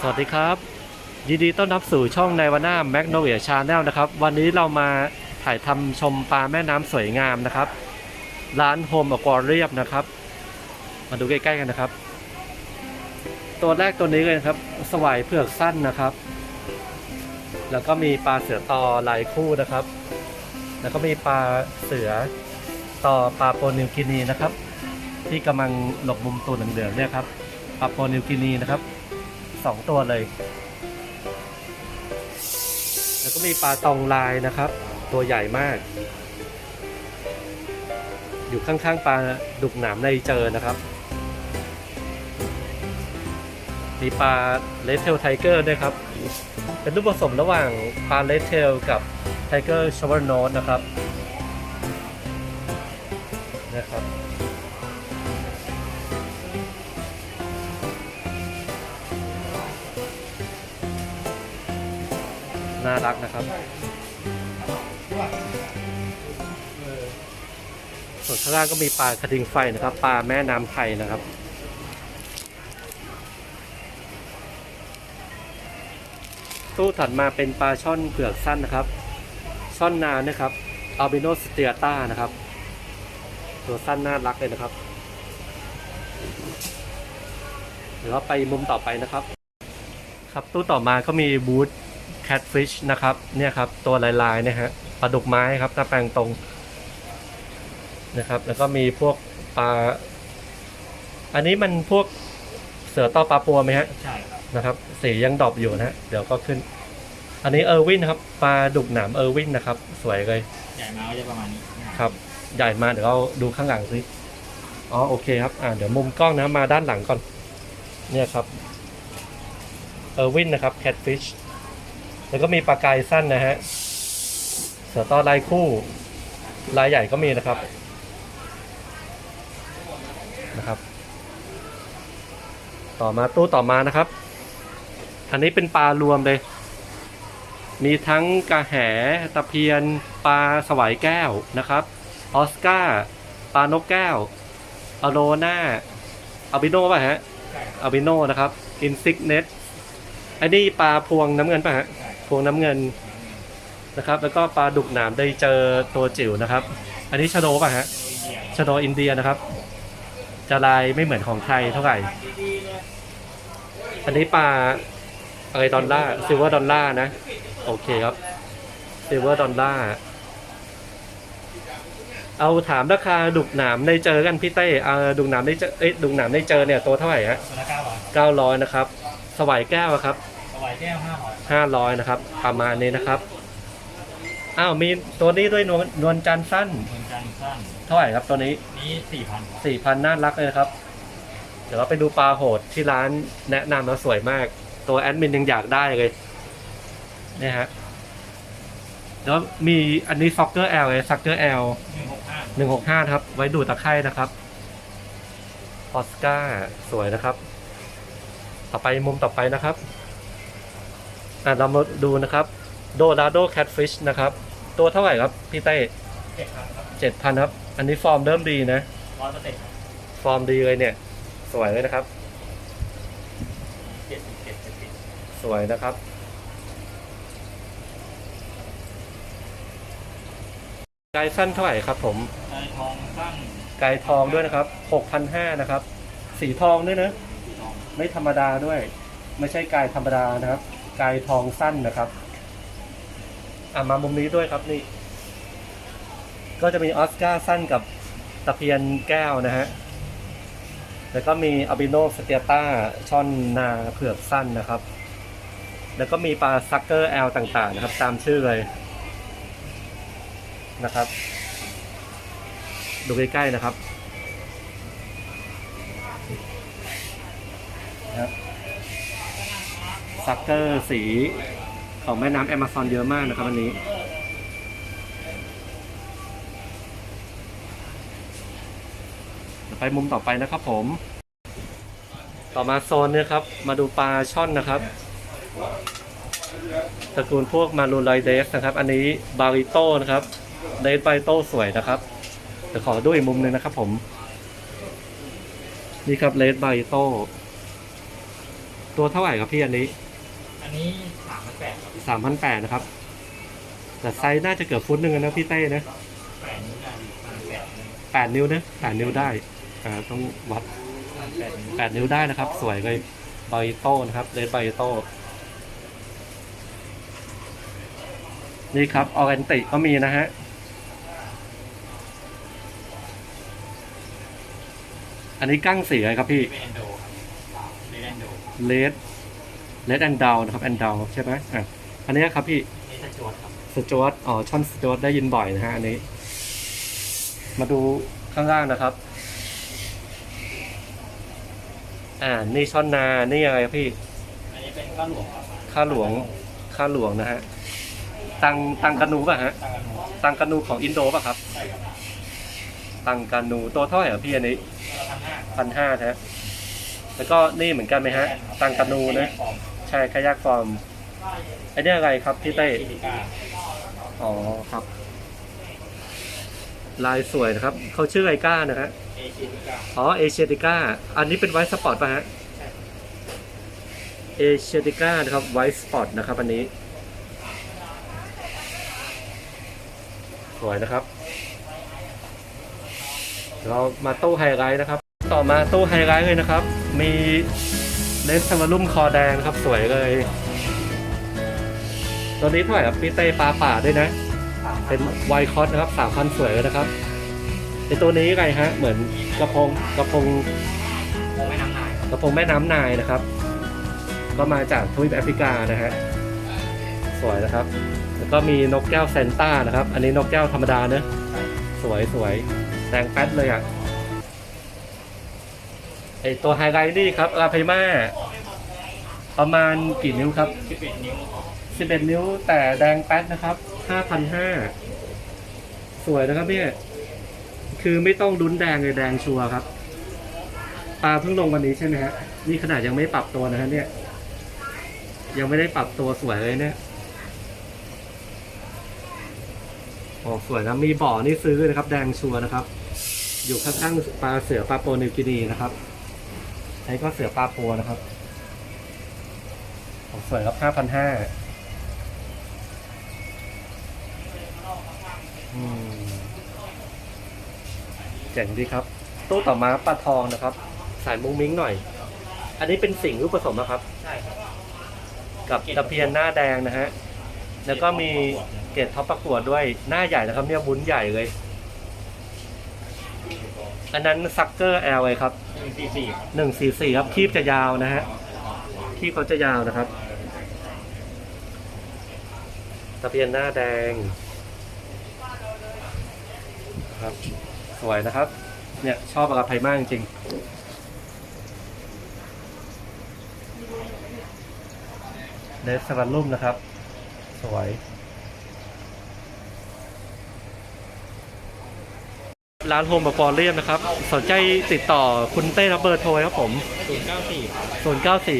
สวัสดีครับ ยินดีต้อนรับสู่ช่องในวาน่าแมกโนเวียชาแนลนะครับ วันนี้เรามาถ่ายทำชมปลาแม่น้ำสวยงามนะครับ ร้านโฮมอควาเรียมนะครับ มาดูใกล้ๆกันนะครับ ตัวแรกตัวนี้เลยครับ สวายเผือกสั้นนะครับ แล้วก็มีปลาเสือตอลายคู่นะครับ แล้วก็มีปลาเสือต่อปลาโปนิวกินีนะครับ ที่กำลังหลบมุมตัวเหลืองๆเนี่ยครับปลาโปนิวกินีนะครับ สองตัวเลย แล้วก็มีปลาตองลายนะครับ ตัวใหญ่มาก อยู่ข้างๆปลาดุกหนามในเจอนะครับ มีปลาเลดเทลไทเกอร์ด้วยครับ เป็นรูปผสมระหว่างปลาเลดเทลกับไทเกอร์ชวร์โนสนนะครับ น่ารักนะครับ ส่วนข้างล่างก็มีปลากระทิงไฟนะครับ ปลาแม่น้ำไทยนะครับตู้ถัดมาเป็นปลาช่อนเผือกสั้นนะครับ ช่อนนานะครับอัลบิโนสเตียต้านะครับ ตัวสั้นน่ารักเลยนะครับเดี๋ยวเราไปมุมต่อไปนะครับ ครับตู้ต่อมาก็มีบูธ catfish นะครับ เนี่ยครับ ตัวลายๆเนี่ยฮะปลาดุกไม้ครับตาแปลงตรงนะครับ แล้วก็มีพวกปลา อันนี้มันพวกเสือต่อปลาปัวไหมฮะใช่ครับนะครับสียังดรอปอยู่นะฮะเดี๋ยวก็ขึ้น อันนี้เออร์วินนะครับปลาดุกหนามเออร์วินนะครับ สวยเลยใหญ่มาก็จะประมาณนี้นะครับใหญ่มาเดี๋ยวเราดูข้างหลังสิอ๋อโอเคครับอ่าเดี๋ยวมุมกล้องนะมาด้านหลังก่อน เนี่ยครับเออร์วินนะครับแคทฟิช แล้วก็มีปลากายสั้นนะฮะเสือต้อลายคู่ลายใหญ่ก็มีนะครับนะครับ ต่อมาตู้ต่อมานะครับ อันนี้เป็นปลารวมเลย มีทั้งกระแหตะเพียน ปลาสวายแก้วนะครับ ออสการ์ ปลานกแก้ว อโลนาอัลบิโนป่ะฮะอัลบิโนนะครับ อินซิกเนตอันนี้ปลาพวงน้ำเงินป่ะฮะ พวงน้ำเงินนะครับ แล้วก็ปลาดุกหนามได้เจอตัวจิ๋วนะครับ อันนี้ชะโดป่ะฮะชะโดอินเดียนะครับ จะลายไม่เหมือนของไทยเท่าไหร่ อันนี้ปลาอะไรดอลล่าซิลเวอร์ดอลล่านะ โอเคครับซิลเวอร์ดอลล่าเอาถามราคาดุกหนามได้เจอกันพี่เต้เอาดุกหนามได้เจอเอ้ยดุกหนามได้เจอเนี่ยตัวเท่าไหร่ฮะตัวละเก้าร้อยนะครับ สวายแก้วครับ สวายแก้วห้าร้อยห้าร้อยนะครับ ประมาณนี้นะครับ อ้าวมีตัวนี้ด้วยนวลนวลจันทร์สั้น เหมือนกันสั้นเท่าไหร่ครับตัวนี้นี่สี่พันสี่พันน่ารักเลยนะครับ เดี๋ยวเราไปดูปลาโหดที่ร้านแนะนำแล้วสวยมาก ตัวแอดมินยังอยากได้เลยเนี่ยฮะแล้วมีอันนี้ซ็อกเกอร์แอลเลยซ็อกเกอร์แอลหนึ่งหกห้าหนึ่งหกห้าครับ ไว้ดูดตะไคร่นะครับออสการ์สวยนะครับ ต่อไปมุมต่อไปนะครับ อะเรามาดูนะครับโดราโดแคทฟิชนะครับ ตัวเท่าไหร่ครับ พี่เต้เจ็ดพันครับเจ็ดพันครับ อันนี้ฟอร์มเริ่มดีนะ ร้อยเปอร์เซ็นต์ฟอร์มดีเลยเนี่ย สวยเลยนะครับ เจ็ดสิบเจ็ดเจ็ดสิบสวยนะครับ ไกด์สั้นเท่าไหร่ครับผมไอทองสั้นไกด์ทองด้วยนะครับหกพันห้านะครับ สีทองด้วยนะทองไม่ธรรมดาด้วย ไม่ใช่ไกด์ธรรมดานะครับ ไกด์ทองสั้นนะครับอะมามุมนี้ด้วยครับนี่ ก็จะมีออสการ์สั้นกับตะเพียนแก้วนะฮะแล้วก็มีอัลบิโนสเตียต้าช่อนนาเผือกสั้นนะครับ แล้วก็มีปลาซักเกอร์แอลต่างๆนะครับ ตามชื่อเลยนะครับ ดูใกล้ๆนะครับ ซักเกอร์สีของแม่น้ำแอมะซอนเยอะมากนะครับวันนี้ ไปมุมต่อไปนะครับผม ต่อมาโซนเนี่ยครับ มาดูปลาช่อนนะครับตระกูลพวกมารูไลเดสนะครับ อันนี้บาริโต้นะครับเดสบาริโต้สวยนะครับเดี๋ยวขอดูอีกมุมหนึ่งนะครับผม นี่ครับเลดบาริโต้ตัวเท่าไหร่ครับพี่อันนี้ อันนี้สามพันแปดครับสามพันแปดนะครับ แต่ไซส์น่าจะเกือบฟุตหนึ่งอะนะพี่เต้นะแปดนิ้วได้พันแปดนิ้วแปดนิ้วนะแปดนิ้วได้อ่าต้องวัดพันแปดนิ้วแปดนิ้วได้นะครับ สวยเลยไบโต้นะครับเลดไบโต้นี่ครับออเรนติก็มีนะฮะอันนี้กั้งสีอะไรครับพี่เป็นแอนโดครับเป็นแอนโดเลด เลดแอนดาวนะครับแอนดาวใช่ไหมอะอันนี้ครับพี่นี่สจวตครับสจวตอ๋อช่อนสจวตได้ยินบ่อยนะฮะอันนี้ มาดูข้างล่างนะครับ อ่านี่ช่อนนานี่อะไรครับพี่อันนี้เป็นข้าวหลวงครับข้าหลวงข้าหลวงนะฮะตังตังกานูป่ะฮะตั้งกันหมดตังกานูของอินโดป่ะครับ ใช่ครับตังกานูตัวเท่าไหร่ครับพี่อันนี้พันห้าพันห้าฮะแล้วก็นี่เหมือนกันไหมฮะ ตังกานูนะฟอร์มใช่ขยักฟอร์มไอ้นี่อะไรครับพี่เต้อิติก้าอ๋อครับ ลายสวยนะครับ เขาชื่อไอก้านะฮะเอชิติก้าอ๋อเอเชียติก้า อันนี้เป็นไวท์สปอร์ตป่ะฮะเอเชียติก้านะครับไวท์สปอร์ตนะครับ อันนี้ สวยนะครับ เรามาตู้ไฮไลท์นะครับ ต่อมาตู้ไฮไลท์เลยนะครับ มี เลสมารุ่มคอแดงนะครับสวยเลย ตัวนี้เท่าไหร่ครับพี่เต้ปลาป่าด้วยนะ เป็นไวคอสนะครับสามพันสวยเลยนะครับไอตัวนี้ไงฮะ เหมือนกระพงกระพงโมไม่น้ำนายครับกระพงแม่น้ำนายนะครับ ก็มาจากทวีปแอฟริกานะฮะสวยนะครับ แล้วก็มีนกแก้วเซนต้านะครับ อันนี้นกแก้วธรรมดาเนอะสวยสวยแดงแป๊ดเลยอะ ไอตัวไฮไลท์นี่ครับลาไพมาประมาณกี่นิ้วครับสิบเอ็ดนิ้ว11 นิ้วแต่แดงแป๊ดนะครับ5,500สวยนะครับเนี่ยคือไม่ต้องลุ้นแดงเลยแดงชัวร์ครับปลาเพิ่งลงวันนี้ใช่ไหมฮะนี่ขนาดยังไม่ปรับตัวนะฮะเนี่ย ยังไม่ได้ปรับตัวสวยเลยเนี่ยโอ้สวยนะมีบ่อนี่ซื้อนะครับ แดงชัวร์นะครับ อยู่ข้างๆปลาเสือปลาโปนิวกินีนะครับ ไอ้ก็เสือปลาโปนะครับโอ้สวยครับ5,500อืมเจ๋งดีครับ ตู้ต่อมาปลาทองนะครับ สายมุ้งมิ้งหน่อย อันนี้เป็นสิ่งรูปผสมนะครับ ใช่ครับกับตะเพียนหน้าแดงนะฮะ แล้วก็มีเกรดท็อปประกวดด้วยหน้าใหญ่นะครับ เนี่ยบุ้นใหญ่เลย อันนั้นซักเกอร์แอลเลยครับหนึ่ง สี่สี่หนึ่งสี่สี่ครับคีบจะยาวนะฮะคีบเขาจะยาวนะครับตะเพียนหน้าแดงครับ สวยนะครับ เนี่ยชอบปลากรไพมากจริงเดสสวัสลุ่มนะครับ สวย ร้านโฮมบฟอร์เรียมนะครับ สนใจติดต่อคุณเต้รับเบอร์โทรครับผมศูนย์เก้าสี่ครับ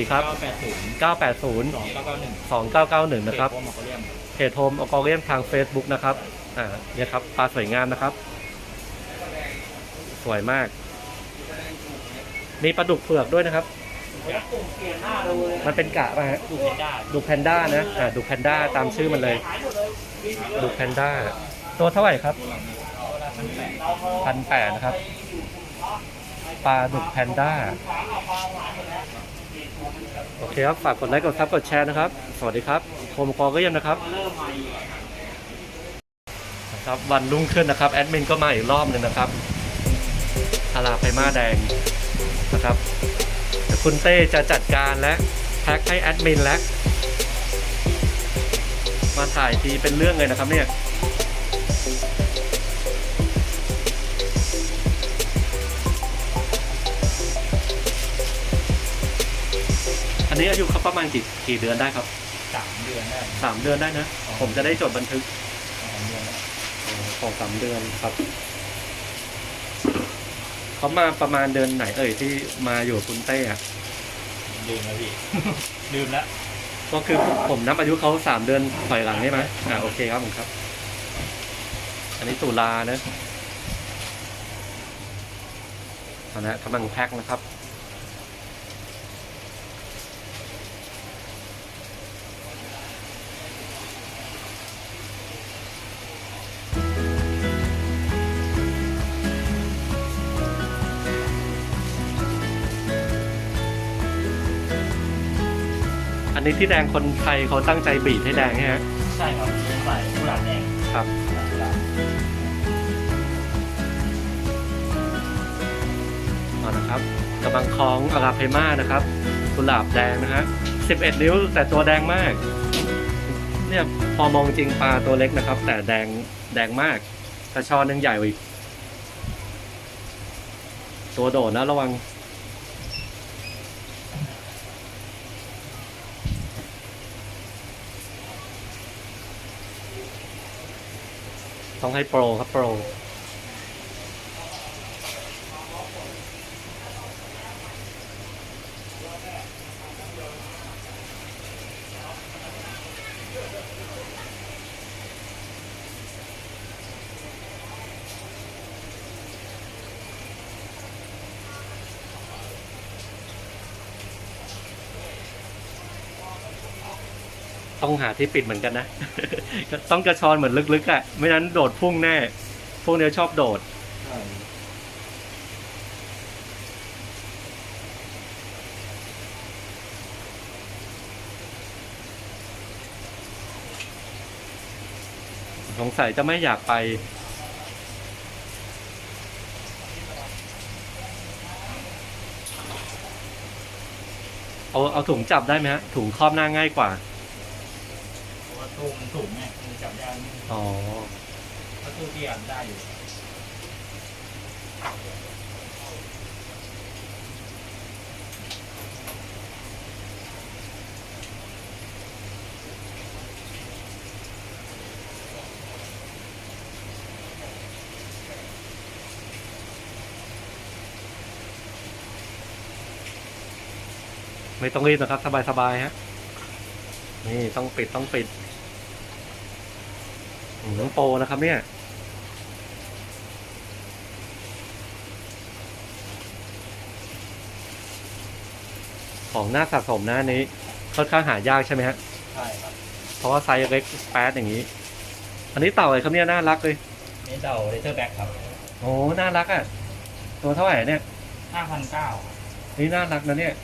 094 ครับเก้าแปดศูนย์980สองเก้าเก้าหนึ่ง2991 นะครับโมเขาเรียมเพจโฮมออกเรียมทาง Facebook นะครับ อ่าเนี่ยครับปลาสวยงามนะครับ สวยมาก มีปลาดุกเผือกด้วยนะครับ มันเป็นกะป่ะฮะ ดูเพนด้าดุกแพนด้านะ อ่าดุกแพนด้าตามชื่อมันเลย ดุกแพนด้า ตัวเท่าไหร่ครับ พันแปดนะครับปลาดุกแพนด้า โอเคครับ ฝากกดไลค์กดซับกดแชร์นะครับ สวัสดีครับโฮมกอก็ยังนะครับนะครับ วันรุ่งขึ้นนะครับ แอดมินก็มาอีกรอบหนึ่งนะครับอาราไพมาแดงนะครับเดี๋ยวคุณเต้จะจัดการและแท็กให้แอดมินและมาถ่ายทีเป็นเรื่องเลยนะครับเนี่ย อันนี้อายุเขาประมาณกี่กี่เดือนได้ครับสามเดือนได้สามเดือนได้นะ ผมจะได้จดบันทึกสามเดือนแล้วของสามเดือนครับเขามาประมาณเดือนไหนเอ่ยที่มาอยู่กับคุณเต้อะลืมแล้วพี่ ลืมแล้วก็คือผมนับอายุเขาสามเดือนถอยหลังใช่ไหมอ่าโอเคครับผมครับ อันนี้ตุลานะเอาละกำลังแพ็คนะครับ นี้ที่แดงคนไทยเขาตั้งใจบีบให้แดงใช่ไหมใช่ครับใส่กุหลาบแดงครับกุหลาบเอานะครับกำลังคล้องอาราเพมานะครับกุหลาบแดงนะฮะ11นิ้วแต่ตัวแดงมาก เนี่ยพอมองจริงปลาตัวเล็กนะครับ แต่แดงแดงมากกระชอนยังใหญ่กว่าอีกตัวโดดนะระวัง ต้องให้โปรครับโปร ต้องหาที่ปิดเหมือนกันนะ ต้องกระชอนเหมือนลึกๆอะ่ะ ไม่นั้นโดดพุ่งแน่ พวกเนี้ยชอบโดด สงสัยจะไม่อยากไป เอาเอาถุงจับได้ไหมฮะ ถุงครอบหน้าง่ายกว่า ตู้มันสูงไงมันจับยากนิดนึงอ๋อ ถ้าตู้เตี้ยมันได้อยู่ไม่ต้องรีบนะครับ สบายๆฮะ นี่ต้องปิดต้องปิด อืมโปรนะครับเนี่ย ของหน้าสะสมหน้านี้ ค่อนข้างหายากใช่ไหมฮะ ใช่ครับ เพราะว่าไซส์เล็กแป๊ดอย่างนี้ อันนี้เต่าอะไรครับเนี่ยน่ารักเลย นี่เดาเลเทอร์แบ็กครับโอ้น่ารักอะ ตัวเท่าไหร่เนี่ย ห้าพันเก้านี่น่ารักนะเนี่ย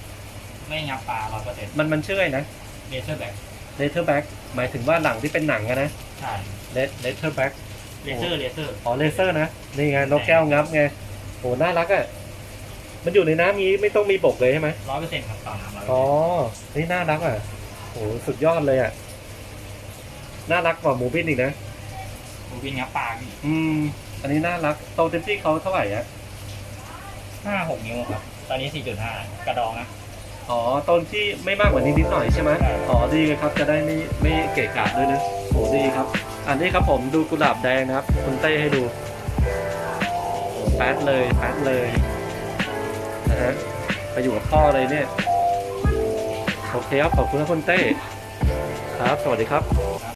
ไม่งับปลาร้อยเปอร์เซ็นต์มันมันชื่ออะไรนะเลเทอร์แบ็กเลเทอร์แบ็กหมายถึงว่าหลังที่เป็นหนังอะนะ ใช่ เลเทอร์แบ็กเลเซอร์เลเซอร์อ๋อเลเซอร์นะ นี่ไงนกแก้วงับไงโหน่ารักอะ มันอยู่ในน้ำนี้ไม่ต้องมีบกเลยใช่ไหมร้อยเปอร์เซ็นต์ครับตอนน้ำร้อยเปออ๋ร์อเซ็นต์นี่น่ารักอะโหสุดยอดเลยอะ น่ารักกว่าหมูปิ้นอีกนะมูบินงับปลาพี่อืม อันนี้น่ารักโตเต็มที่เขาเท่าไหร่อะห้าหกนิ้วครับ ตอนนี้สี่จุดห้ากระดองนะอ๋อต้นที่ไม่มากกว่านี้นิดหน่อยใช่ไหมใช่อ๋อดีเลยครับ จะได้ไม่ไม่เกะกะด้วยนะโหดีครับ อันนี้ครับผมดูกุหลาบแดงนะครับ คุณเต้ให้ดูโอ้แป๊ดเลยแป๊ดเลยนะฮะไปอยู่กับพ่อเลยเนี่ย โอเคครับ ขอบคุณครับคุณเต้ ครับ สวัสดีครับ